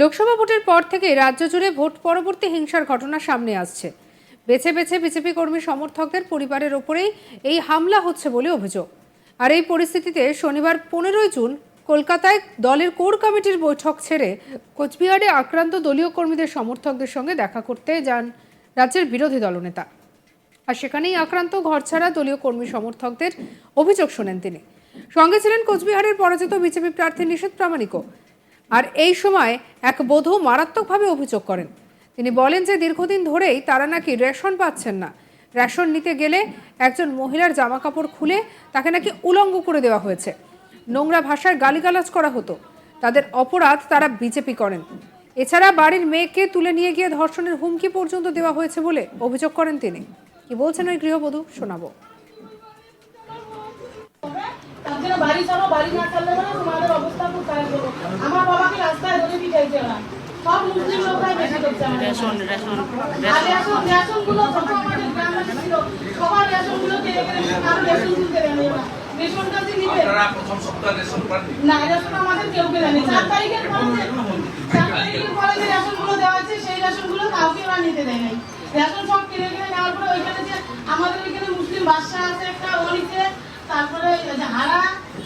লোকসভা ভোটের পর থেকে রাজ্য জুড়ে ভোট পরবর্তী হিংসার ঘটনা সামনে আসছে। বেছে বেছে বিজেপি কর্মী সমর্থকদের পরিবারের ওপরেই এই হামলা হচ্ছে বলে অভিযোগ। আর এই পরিস্থিতিতে শনিবার পনেরোই জুন কলকাতায় দলের কোর কমিটির বৈঠক ছেড়ে কোচবিহারে আক্রান্ত দলীয় কর্মীদের সমর্থকদের সঙ্গে দেখা করতে যান রাজ্যের বিরোধী দলনেতা। আর সেখানেই আক্রান্ত ঘরছাড়া দলীয় কর্মী সমর্থকদের অভিযোগ শোনেন তিনি। সঙ্গে ছিলেন কোচবিহারের পরাজিত বিজেপি প্রার্থী নিষেধ প্রামাণিকও। আর এই সময় এক বধূ মারাত্মকভাবে অভিযোগ করেন। তিনি বলেন যে দীর্ঘদিন ধরেই তারা নাকি রেশন পাচ্ছেন না। রেশন নিতে গেলে একজন মহিলার জামা কাপড় খুলে তাকে নাকি উলঙ্গ করে দেওয়া হয়েছে। নোংরা ভাষায় গালিগালাজ করা হতো। তাদের অপরাধ তারা বিজেপি করেন। এছাড়া বাড়ির মেয়েকে তুলে নিয়ে গিয়ে ধর্ষণের হুমকি পর্যন্ত দেওয়া হয়েছে বলে অভিযোগ করেন তিনি। কি বলছেন ওই গৃহবধূ? শোনাবো। জন্য বাড়ি ছাড়ো বাড়ি না ছাড়লে মানে তোমাদের অবস্থা খুব খারাপ হবে আমার বাবাকে রাস্তায় ধরে পিটাইছে ওরা। সব মুসলিম লোকরাই বেশি করছে আমাদের রেশন রেশন আর রেশন। রেশনগুলো যত আমাদের গ্রামে ছিল। সবার রেশনগুলো কেড়ে কেড়ে নিয়ে কারও রেশন তুলতে দেয়নি ওরা রেশনটা যে নিবে? আপনারা প্রথম সপ্তাহে রেশন পাননি? না রেশন আমাদের কেউ কে দেয়নি চার তারিখের পরে চার তারিখের পরে যে রেশনগুলো দেওয়া হয়েছে সেই রেশনগুলো কাউকে ওরা নিতে দেয় নাই। রেশন সব কিনে কিনে নেওয়ার পরে ওইখানে যে আমাদের ওইখানে মুসলিম বাদশা আছে একটা ও নিচ্ছে তারপরে হারা,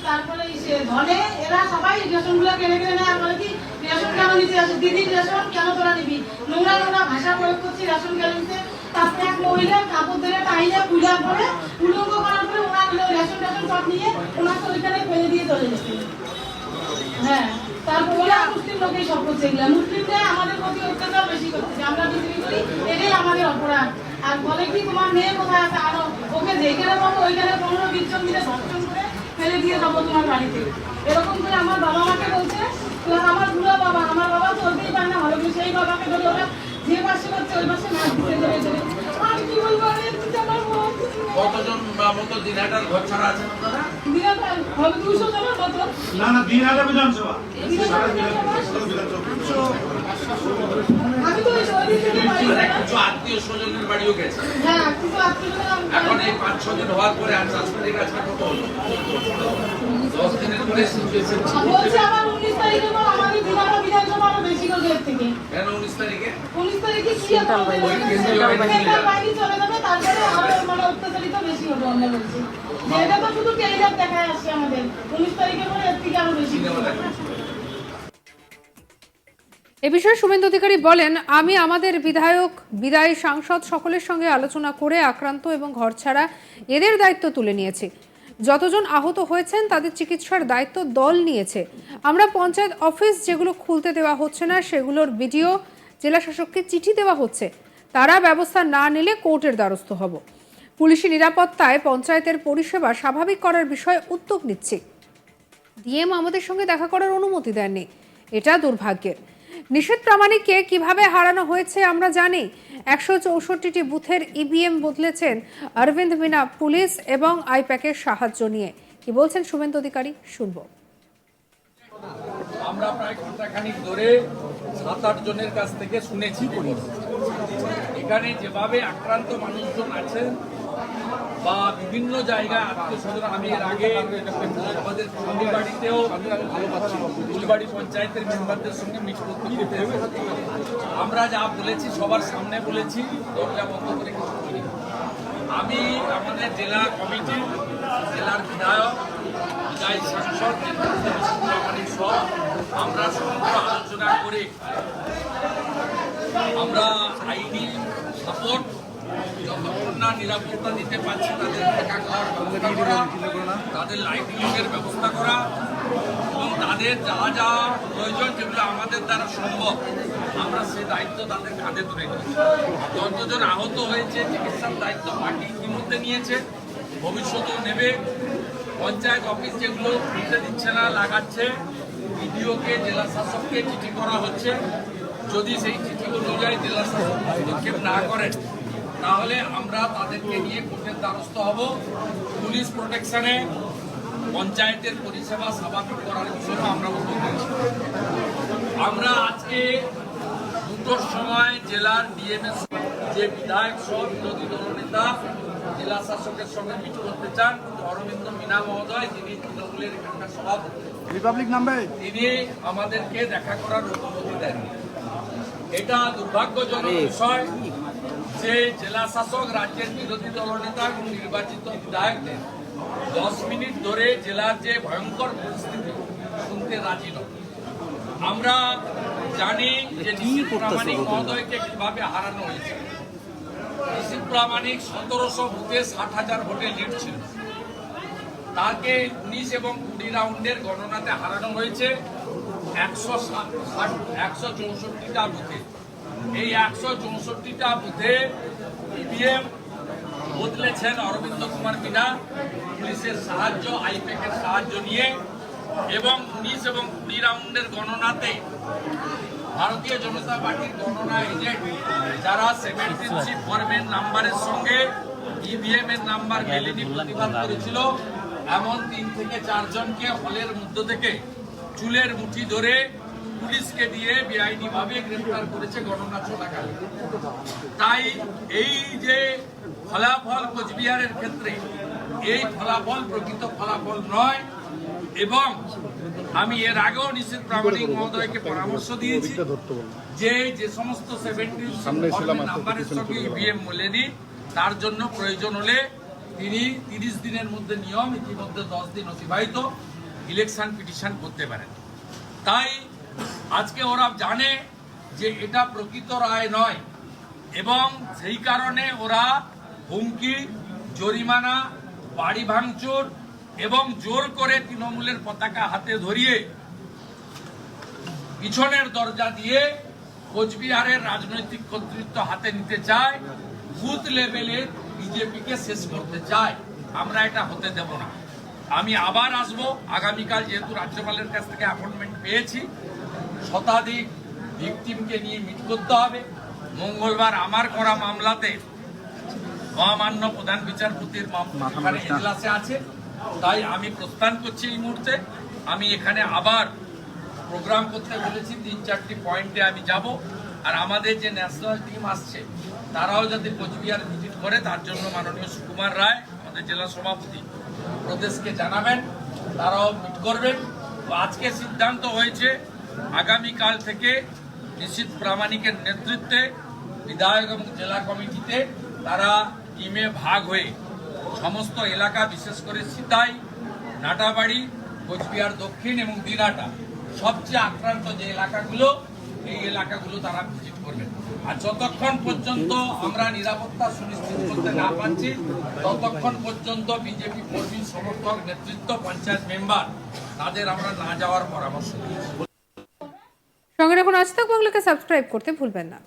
তারপরে সে ধনে, এরা সবাই রেশনগুলো কেনে কিনে নেয়। আমরা কি, রেশন কেন নিতে আসে দিদির রেশন কেন তোরা নিবি? নোংরা নোংরা ভাষা প্রয়োগ করছি রেশন কেন নিতে। তারপরে এক মহিলা কাপড় ধরে টাইলে পুজার পরে উলঙ্গ করার পরে ওনার রেশন, টেশন সব নিয়ে ওনার তো ওইখানে ফেলে দিয়ে চলে গেছে। হ্যাঁ। তারপর মুসলিম লোকেই সব করছে এগুলা মুসলিমরা আমাদের প্রতি অত্যাচার বেশি করছে আমরা বিক্রি করি এটাই আমাদের অপরাধ। আর বলে কি, তোমার মেয়ে কোথায় আছে? আরও ওকে যেখানে পাবো ওইখানে পনেরো, বিশ জন মিলে ধর্ষণ করে ফেলে দিয়ে যাব তোমার বাড়িতে। এরকম করে আমার বাবা মাকে বলছে তো আমার বুড়ো বাবা, আমার বাবা চলতেই পারে না, ভালো সেই বাবাকে ধরে ওরা যে পাশে করছে, ওই পাশে মাছ দিতে ধরে ধরে আর কি বলব কতজন বা মতো দিনহাটার ঘর ছাড়া আছেন আপনারা? দিনে না না বিধানসভা থেকে বাড়ি মানে আত্মীয় স্বজনের বাড়িও গেছে। হ্যাঁ এখন এই পাঁচ ছ দিন হওয়ার পরে আর কত হলো? দশ দিনের পরে বিধানসভা বিধানসভা কেন উনিশ তারিখে? সেন্ট্রাল চলে যাবে তারপরে আরও মানে অত্যাচারিত বেশি হবে আমরা বলছি। এটা তো শুধু টেলিগ্রাফ দেখায় আসছে আমাদের। উনিশ তারিখের পরে এর থেকে আরও বেশি সিনেমা হবে। দেখা এ বিষয়ে শুভেন্দু অধিকারী বলেন আমি আমাদের বিধায়ক বিদায়ী সাংসদ সকলের সঙ্গে আলোচনা করে আক্রান্ত এবং ঘর ছাড়া এদের দায়িত্ব তুলে নিয়েছি। যতজন আহত হয়েছেন তাদের চিকিৎসার দায়িত্ব দল নিয়েছে। আমরা পঞ্চায়েত অফিস যেগুলো খুলতে দেওয়া হচ্ছে না সেগুলোর ভিডিও জেলা শাসককে চিঠি দেওয়া হচ্ছে, তারা ব্যবস্থা না নিলে কোর্টের দ্বারস্থ হব। পুলিশি নিরাপত্তায় পঞ্চায়েতের পরিষেবা স্বাভাবিক করার বিষয়ে উদ্যোগ নিচ্ছে। ডিএম আমাদের সঙ্গে দেখা করার অনুমতি দেননি, এটা দুর্ভাগ্যের। নিষেধ প্রামাণিককে কীভাবে হারানো হয়েছে আমরা জানি, একশো চৌষট্টিটি বুথের ইভিএম বদলেছেন অরবিন্দ মিনা পুলিশ এবং আইপ্যাকের সাহায্য নিয়ে। কি বলছেন শুভেন্দু অধিকারী? শুনব। আমরা প্রায় ঘন্টাখানিক ধরে সাত আট জনের কাছ থেকে শুনেছি করি এখানে যেভাবে আক্রান্ত মানুষজন আছেন বা বিভিন্ন জায়গায় আত্মীয় স্বজন, আমি এর আগে আমাদের ফুলবাড়িতেও ফুলবাড়ি পঞ্চায়েতের মেম্বারদের সঙ্গে মিট করতে আমরা যা বলেছি, সবার সামনে বলেছি, দরজা বন্ধ করে কিছু করি আমি আমাদের জেলা কমিটি, জেলার বিধায়ক বিদায়ী সাংসদ আমরা সমগ্র আলোচনা করে আমরা আইনি সাপোর্ট যতক্ষণ না নিরাপত্তা দিতে পারছি তাদের তাদের লাইফলিংয়ের ব্যবস্থা করা এবং তাদের যা যা প্রয়োজন যেগুলো আমাদের দ্বারা সম্ভব, আমরা সেই দায়িত্ব তাদের কাঁধে তুলে যতজন আহত হয়েছে, চিকিৎসার দায়িত্ব পার্টি ইতিমধ্যে নিয়েছে, ভবিষ্যতেও নেবে। পঞ্চায়েত অফিস যেগুলো খুলতে দিচ্ছে না, লাগাচ্ছে, বিডিওকে, জেলা শাসককে চিঠি করা হচ্ছে। যদি সেই চিঠি অনুযায়ী জেলা শাসক হস্তক্ষেপ না করেন, তাহলে আমরা তাদেরকে নিয়ে কোর্টের দ্বারস্থ হব। পুলিশ প্রোটেকশনে পঞ্চায়েতের পরিষেবা স্বাভাবিক করার বিষয়ে আমরা উদ্যোগ নিয়েছি আমরা আজকে দুটোর সময় জেলার ডিএমএস যে বিধায়ক সহ বিরোধী দলনেতা জেলা শাসকের সঙ্গে মিট করতে চান অরবিন্দ মিনা মহোদয় যিনি তৃণমূলের এখানকার সভাপতি রিপাবলিক নামবে তিনি আমাদেরকে দেখা করার অনুমতি দেন। এটা দুর্ভাগ্যজনক বিষয় যে জেলা শাসক রাজ্যের বিরোধী দলনেতা এবং নির্বাচিত বিধায়কদের দশ মিনিট ধরে জেলার যে ভয়ঙ্কর পরিস্থিতি শুনতে রাজি নয়। আমরা জানি যে নিশীথ প্রামাণিক মহোদয়কে কীভাবে হারানো হয়েছে। নিশীথ প্রামাণিক সতেরোশো বুথে ষাট হাজার ভোটে লিড ছিল। তাকে উনিশ এবং কুড়ি রাউন্ডের গণনাতে হারানো হয়েছে একশো একশো চৌষট্টিটা বুথে। এই একশো চৌষট্টিটা বুথে ইভিএম বদলেছেন অরবিন্দ কুমার মিনা পুলিশের সাহায্য আইপ্যাকের সাহায্য নিয়ে এবং উনিশ এবং কুড়ি রাউন্ডের গণনাতে ভারতীয় জনতা পার্টির গণনা এজেন্ট যারা সেভেন্টি থ্রি ফর্মের নাম্বারের সঙ্গে ইভিএম এর নাম্বার মেলেনি প্রতিবাদ করেছিল, এমন তিন থেকে চারজনকে হলের মধ্য থেকে চুলের মুঠি ধরে পুলিশকে দিয়ে বেআইনি ভাবে গ্রেফতার করেছে গণনা চলাকালীন তাই এই যে ফলাফল কোচবিহারের ক্ষেত্রে এই ফলাফল প্রকৃত ফলাফল নয় এবং আমি এর আগেও নিশ্চিত প্রামাণিক মহোদয়কে পরামর্শ দিয়েছি যে যে সমস্ত সেভেন্টি নাম্বারের সঙ্গে ইভিএম মেলেনি তার জন্য প্রয়োজন হলে তিনি তিরিশ দিনের মধ্যে নিয়ম ইতিমধ্যে দশ দিন অতিবাহিত ইলেকশন পিটিশন করতে পারেন। তাই আজকে ওরা জানে যে এটা প্রকৃত রায় নয় এবং সেই কারণে ওরা হুমকি, জরিমানা, বাড়ি ভাঙচুর এবং জোর করে তৃণমূলের পতাকা হাতে ধরিয়ে পিছনের দরজা দিয়ে কোচবিহারের রাজনৈতিক কর্তৃত্ব হাতে নিতে চায়, বুথ লেভেলে বিজেপিকে শেষ করতে চায়। আমরা এটা হতে দেব না। আমি আবার আসব। আগামীকাল যেহেতু রাজ্যপালের কাছ থেকে অ্যাপয়েন্টমেন্ট পেয়েছি শতাধিক ভিকটিমকে নিয়ে মিট করতে হবে। মঙ্গলবার আমার করা মামলাতে মহামান্য প্রধান বিচারপতির এজলাসে আছে। তাই আমি প্রস্থান করছি এই মুহূর্তে। আমি এখানে আবার প্রোগ্রাম করতে বলেছি তিন চারটি পয়েন্টে আমি যাব। আর আমাদের যে ন্যাশনাল টিম আসছে তারাও যাতে কোচবিহার ভিজিট করে তার জন্য মাননীয় সুকুমার রায় আমাদের জেলা সভাপতি প্রদেশকে জানাবেন। তারাও মিট করবেন। আজকে সিদ্ধান্ত হয়েছে আগামীকাল থেকে নিশ্চিত প্রামাণিকের নেতৃত্বে বিধায়ক এবং জেলা কমিটিতে তারা টিমে ভাগ হয়ে সমস্ত এলাকা, বিশেষ করে সিতাই, নাটাবাড়ি, কোচবিহার দক্ষিণ এবং দিনাটা, সবচেয়ে আক্রান্ত যে এলাকাগুলো, এই এলাকাগুলো তারা ভিজিট করবেন। আর যতক্ষণ পর্যন্ত আমরা নিরাপত্তা সুনিশ্চিত করতে না পারছি, ততক্ষণ পর্যন্ত বিজেপি কর্মী, সমর্থক, নেতৃত্ব, পঞ্চায়েত মেম্বার, তাদের আমরা না যাওয়ার পরামর্শ দিই সঙ্গে আজ থাকব বাংলাকে সাবস্ক্রাইব করতে ভুলবেন না।